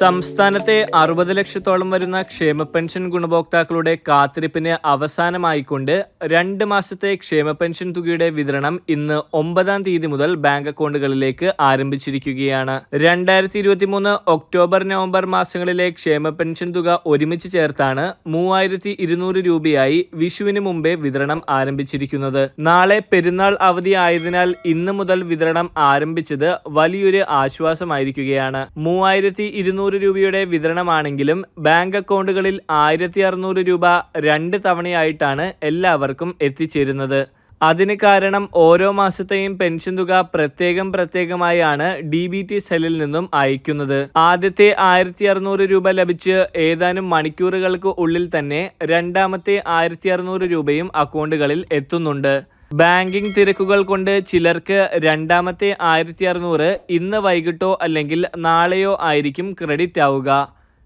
സംസ്ഥാനത്തെ അറുപത് ലക്ഷത്തോളം വരുന്ന ക്ഷേമ പെൻഷൻ ഗുണഭോക്താക്കളുടെ കാത്തിരിപ്പിന് അവസാനമായിക്കൊണ്ട് രണ്ട് മാസത്തെ ക്ഷേമ പെൻഷൻ തുകയുടെ വിതരണം ഇന്ന് ഒമ്പതാം തീയതി മുതൽ ബാങ്ക് അക്കൗണ്ടുകളിലേക്ക് ആരംഭിച്ചിരിക്കുകയാണ്. രണ്ടായിരത്തി ഇരുപത്തി മൂന്ന് ഒക്ടോബർ നവംബർ മാസങ്ങളിലെ ക്ഷേമ പെൻഷൻ തുക ഒരുമിച്ച് ചേർത്താണ് മൂവായിരത്തി ഇരുന്നൂറ് രൂപയായി വിഷുവിന് മുമ്പേ വിതരണം ആരംഭിച്ചിരിക്കുന്നത്. നാളെ പെരുന്നാൾ അവധി ആയതിനാൽ ഇന്ന് മുതൽ വിതരണം ആരംഭിച്ചത് വലിയൊരു ആശ്വാസമായിരിക്കുകയാണ്. മൂവായിരത്തി ഇരുന്നൂറ് രൂപയുടെ വിതരണമാണെങ്കിലും ബാങ്ക് അക്കൗണ്ടുകളിൽ ആയിരത്തി അറുന്നൂറ് രൂപ രണ്ട് തവണയായിട്ടാണ് എല്ലാവർക്കും എത്തിച്ചേരുന്നത്. അതിന് കാരണം ഓരോ മാസത്തെയും പെൻഷൻ തുക പ്രത്യേകം പ്രത്യേകമായാണ് ഡി ബി ടി സെല്ലിൽ നിന്നും അയക്കുന്നത്. ആദ്യത്തെ ആയിരത്തി അറുന്നൂറ് രൂപ ലഭിച്ച് ഏതാനും മണിക്കൂറുകൾക്ക് ഉള്ളിൽ തന്നെ രണ്ടാമത്തെ ആയിരത്തി അറുന്നൂറ് രൂപയും അക്കൗണ്ടുകളിൽ എത്തുന്നുണ്ട്. ബാങ്കിംഗ് തിരക്കുകൾ കൊണ്ട് ചിലർക്ക് രണ്ടാമത്തെ ആയിരത്തി അറുന്നൂറ് ഇന്ന് വൈകിട്ടോ അല്ലെങ്കിൽ നാളെയോ ആയിരിക്കും ക്രെഡിറ്റ് ആവുക.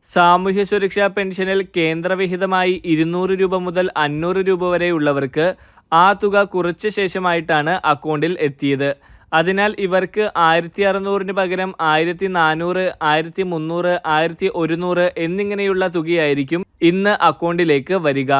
സാമൂഹ്യ സുരക്ഷാ പെൻഷനിൽ കേന്ദ്രവിഹിതമായി ഇരുന്നൂറ് രൂപ മുതൽ അഞ്ഞൂറ് രൂപ വരെയുള്ളവർക്ക് ആ തുക കുറച്ച ശേഷമായിട്ടാണ് അക്കൗണ്ടിൽ എത്തിയത്. അതിനാൽ ഇവർക്ക് ആയിരത്തി അറുന്നൂറിന് പകരം ആയിരത്തി നാനൂറ് ആയിരത്തി മുന്നൂറ് ആയിരത്തി ഒരുന്നൂറ് എന്നിങ്ങനെയുള്ള തുകയായിരിക്കും ഇന്ന് അക്കൗണ്ടിലേക്ക് വരിക.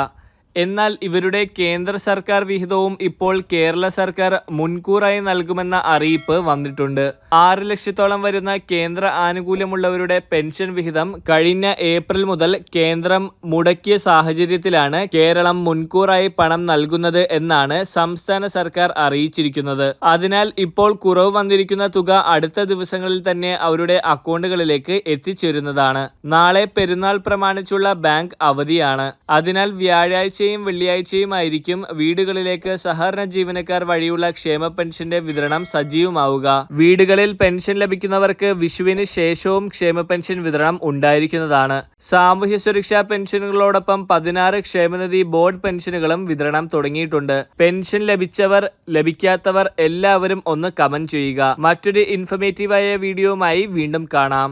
എന്നാൽ ഇവരുടെ കേന്ദ്ര സർക്കാർ വിഹിതവും ഇപ്പോൾ കേരള സർക്കാർ മുൻകൂറായി നൽകുമെന്ന അറിയിപ്പ് വന്നിട്ടുണ്ട്. ആറ് ലക്ഷത്തോളം വരുന്ന കേന്ദ്ര ആനുകൂല്യമുള്ളവരുടെ പെൻഷൻ വിഹിതം കഴിഞ്ഞ ഏപ്രിൽ മുതൽ കേന്ദ്രം മുടക്കിയ സാഹചര്യത്തിലാണ് കേരളം മുൻകൂറായി പണം നൽകുന്നത് എന്നാണ് സംസ്ഥാന സർക്കാർ അറിയിച്ചിരിക്കുന്നത്. അതിനാൽ ഇപ്പോൾ കുറവ് വന്നിരിക്കുന്ന തുക അടുത്ത ദിവസങ്ങളിൽ തന്നെ അവരുടെ അക്കൗണ്ടുകളിലേക്ക് എത്തിച്ചേരുന്നതാണ്. നാളെ പെരുന്നാൾ പ്രമാണിച്ചുള്ള ബാങ്ക് അവധിയാണ്. അതിനാൽ വ്യാഴാഴ്ച വ്യാഴാഴ്ചയും വെള്ളിയാഴ്ചയും ആയിരിക്കും വീടുകളിലേക്ക് സഹകരണ ജീവനക്കാർ വഴിയുള്ള ക്ഷേമ പെൻഷന്റെ വിതരണം സജീവമാവുക. വീടുകളിൽ പെൻഷൻ ലഭിക്കുന്നവർക്ക് വിഷുവിന് ശേഷവും ക്ഷേമ പെൻഷൻ വിതരണം ഉണ്ടായിരിക്കുന്നതാണ്. സാമൂഹ്യ സുരക്ഷാ പെൻഷനുകളോടൊപ്പം പതിനാറ് ക്ഷേമനിധി ബോർഡ് പെൻഷനുകളും വിതരണം തുടങ്ങിയിട്ടുണ്ട്. പെൻഷൻ ലഭിച്ചവർ ലഭിക്കാത്തവർ എല്ലാവരും ഒന്ന് കമന്റ് ചെയ്യുക. മറ്റൊരു ഇൻഫർമേറ്റീവായ വീഡിയോയുമായി വീണ്ടും കാണാം.